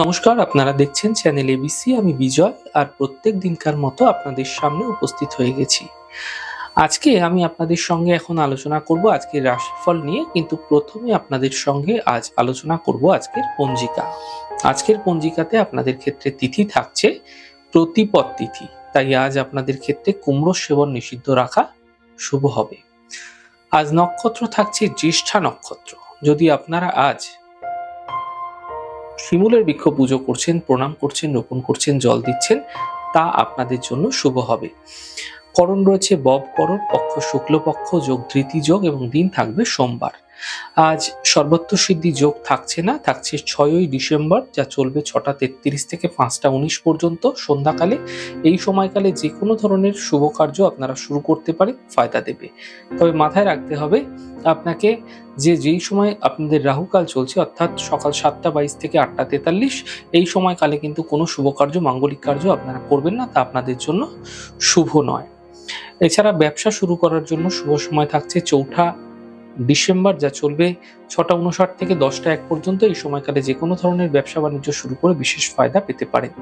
নমস্কার, আপনারা দেখছেন চ্যানেল এবিসি আমি বিজয়, আর প্রত্যেক দিনকার মতো আপনাদের সামনে উপস্থিত হয়ে গেছি। আজকে আমি আপনাদের সঙ্গে এখন আলোচনা করব আজকের রাশিফল নিয়ে, কিন্তু প্রথমে আপনাদের সঙ্গে আজ আলোচনা করব আজকের পঞ্জিকা। আজকের পঞ্জিকাতে আপনাদের ক্ষেত্রে তিথি থাকছে প্রতিপদ তিথি, তাই আজ আপনাদের ক্ষেত্রে কুমড়ো সেবন নিষিদ্ধ রাখা শুভ হবে। আজ নক্ষত্র থাকছে জ্যেষ্ঠা নক্ষত্র, যদি আপনারা আজ শিমুলের বৃক্ষ পুজো করছেন, প্রণাম করছেন, রোপণ করছেন, জল দিচ্ছেন, তা আপনাদের জন্য শুভ হবে। করণ রয়েছে বব করণ, পক্ষ শুক্লপক্ষ, যোগ ধৃতি যোগ এবং দিন থাকবে সোমবার। আজ সর্বত্র সিদ্ধি যোগ থাকছে না, থাকছে ছয়ই ডিসেম্বর, যা চলবে ছটা তেত্রিশ থেকে পাঁচটা উনিশ পর্যন্ত সন্ধ্যাকালে। এই সময়কালে যে কোনো ধরনের শুভ কার্য আপনারা শুরু করতে পারেন ফায়দা দেবে। তবে মাথায় রাখতে হবে, আপনাকে যে যেই সময় আপনাদের রাহুকাল চলছে, অর্থাৎ সকাল সাতটা বাইশ থেকে আটটা তেতাল্লিশ, এই সময়কালে কিন্তু কোনো শুভ কার্য মাঙ্গলিক কার্য আপনারা করবেন না, তা আপনাদের জন্য শুভ নয়। এছাড়া ব্যবসা শুরু করার জন্য শুভ সময় থাকছে চৌঠা ডিসেম্বর, যা চলবে ছটা উনষাট থেকে দশটা এক পর্যন্ত এই সময়কালে যে কোনো ধরনের ব্যবসা বাণিজ্য শুরু করে বিশেষ ফায়দা পেতে পারেন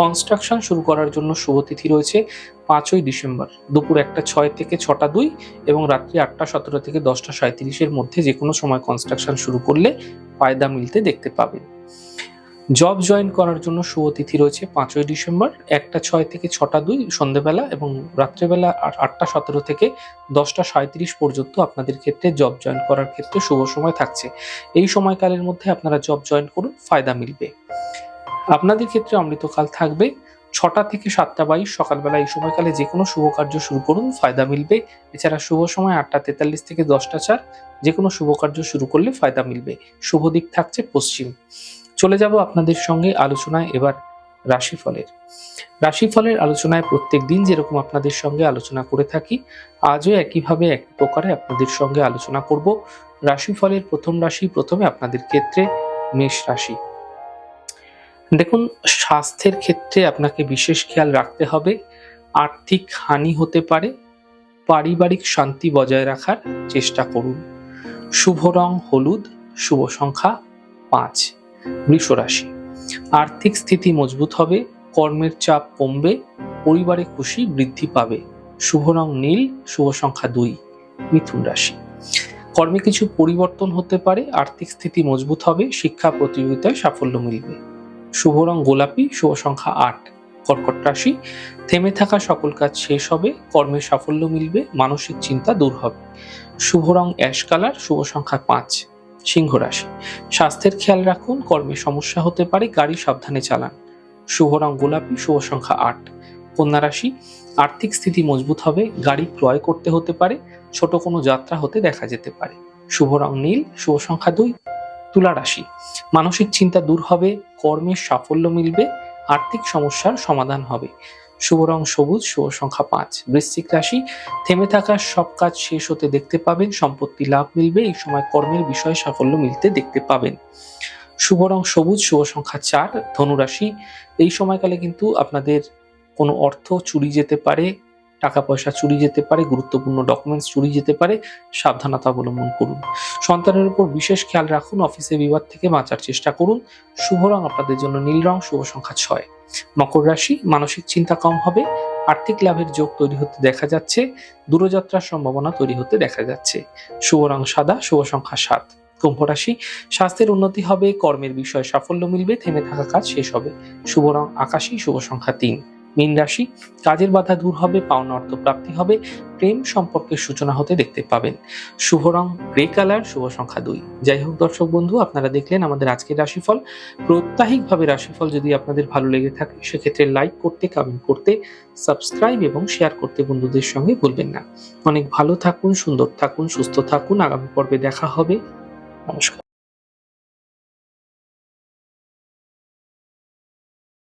কনস্ট্রাকশন শুরু করার জন্য শুভ তিথি রয়েছে পাঁচই ডিসেম্বর, দুপুর একটা ছয় থেকে ছটা দুই এবং রাত্রি আটটা সতেরো থেকে দশটা সাঁত্রিশের মধ্যে যে কোনো সময় কনস্ট্রাকশন শুরু করলে ফায়দা মিলতে দেখতে পাবেন। জব জয়েন করার জন্য শুভ তিথি রয়েছে পাঁচই ডিসেম্বর, একটা ছয় থেকে ছটা দুই সন্ধেবেলা এবং রাত্রেবেলা আটটা সতেরো থেকে দশটা সাঁত্রিশ পর্যন্ত আপনাদের ক্ষেত্রে জব জয়েন করার ক্ষেত্রে শুভ সময় থাকছে। এই সময়কালের মধ্যে আপনারা জব জয়েন করুন, ফায়দা মিলবে। আপনাদের ক্ষেত্রে অমৃতকাল থাকবে, ছটা থেকে সাতটা বাইশ, সকালবেলা এই সময়কালে যে কোনো শুভ কার্য শুরু করুন, ফায়দা মিলবে। এছাড়া শুভ সময় আটটা তেতাল্লিশ থেকে দশটা চার যে কোনো শুভ কার্য শুরু করলে ফায়দা মিলবে। শুভ দিক থাকছে পশ্চিম। চলে যাব আপনাদের সঙ্গে আলোচনায় এবার রাশিফলের। রাশিফলের আলোচনায় প্রত্যেক দিন যেরকম আপনাদের সঙ্গে আলোচনা করে থাকি, আজও একইভাবে এক প্রকারে আপনাদের সঙ্গে আলোচনা করব। রাশিফলের প্রথম রাশি প্রথমে আপনাদের ক্ষেত্রে মেষ রাশি। দেখুন, স্বাস্থ্যের ক্ষেত্রে আপনাকে বিশেষ খেয়াল রাখতে হবে। আর্থিক হানি হতে পারে। পারিবারিক শান্তি বজায় রাখার চেষ্টা করুন। শুভ রং হলুদ, শুভ সংখ্যা পাঁচ। বৃষ রাশি আর্থিক স্থিতি মজবুত হবে, কর্মের চাপ কমবে, পরিবারে খুশি বৃদ্ধি পাবে। শুভ রং নীল, শুভ সংখ্যা দুই, মিথুন রাশি। কর্মে কিছু পরিবর্তন হতে পারে, আর্থিক স্থিতি মজবুত হবে, শিক্ষা প্রতিযোগিতায় সাফল্য মিলবে। শুভ রং গোলাপি, শুভ সংখ্যা আট, কর্কট রাশি। থেমে থাকা সকল কাজ শেষ হবে, কর্মে সাফল্য মিলবে, মানসিক চিন্তা দূর হবে। শুভ রং অ্যাশ কালার, শুভ সংখ্যা পাঁচ সিংহ রাশি। স্বাস্থ্যের খেয়াল রাখুন, কর্মে সমস্যা হতে পারে, গাড়ি সাবধানে চালান। শুভ রং গোলাপি, শুভ সংখ্যা আট। কন্যা রাশি, আর্থিক স্থিতি মজবুত হবে, গাড়ি ক্রয় করতে হতে পারে, ছোট কোনো যাত্রা হতে দেখা যেতে পারে। শুভ রং নীল, শুভ সংখ্যা দুই। তুলা রাশি, মানসিক চিন্তা দূর হবে, কর্মের সাফল্য মিলবে, আর্থিক সমস্যার সমাধান হবে। শুভ রং সবুজ, শুভ সংখ্যা পাঁচ। বৃশ্চিক রাশি, থেমে থাকা সব কাজ শেষ হতে দেখতে পাবেন, সম্পত্তি লাভ মিলবে, এই সময় কর্মের বিষয়ে সাফল্য মিলতে দেখতে পাবেন। শুভ রং সবুজ, শুভ সংখ্যা চার ধনুরাশি এই সময়কালে কিন্তু আপনাদের কোনো অর্থ চুরি যেতে পারে টাকা পয়সা চুরি যেতে পারে, গুরুত্বপূর্ণ ডকুমেন্টস চুরি যেতে পারে, সাবধানতা অবলম্বন করুন। সন্তানের উপর বিশেষ খেয়াল রাখুন অফিসে বিবাদ থেকে বাঁচার চেষ্টা করুন। শুভ রং আপনাদের জন্য নীল রং, শুভ সংখ্যা ছয়। মকর রাশি, মানসিক চিন্তা কম হবে, আর্থিক লাভের যোগ তৈরি হতে দেখা যাচ্ছে, দূরযাত্রার সম্ভাবনা তৈরি হতে দেখা যাচ্ছে। শুভ রং সাদা, শুভ সংখ্যা সাত। কুম্ভ রাশি, স্বাস্থ্যের উন্নতি হবে, কর্মের বিষয়ে সাফল্য মিলবে, থেমে থাকা কাজ শেষ হবে। শুভ রং আকাশী, শুভ সংখ্যা তিন। মীন রাশি, কাজের বাধা দূর হবে, পাওনা অর্থ প্রাপ্তি হবে, প্রেম সম্পর্কের সূচনা হতে দেখতে পাবেন। শুভ রং গ্রে কালার শুভ সংখ্যা দুই। যাই হোক দর্শক বন্ধু, আপনারা দেখলেন আমাদের আজকের রাশিফল। প্রত্যাহিকভাবে রাশিফল যদি আপনাদের ভালো লেগে থাকে, সেক্ষেত্রে লাইক করতে কমেন্ট করতে সাবস্ক্রাইব এবং শেয়ার করতে বন্ধুদের সঙ্গে ভুলবেন না। অনেক ভালো থাকুন, সুন্দর থাকুন, সুস্থ থাকুন। আগামী পর্বে দেখা হবে। নমস্কার।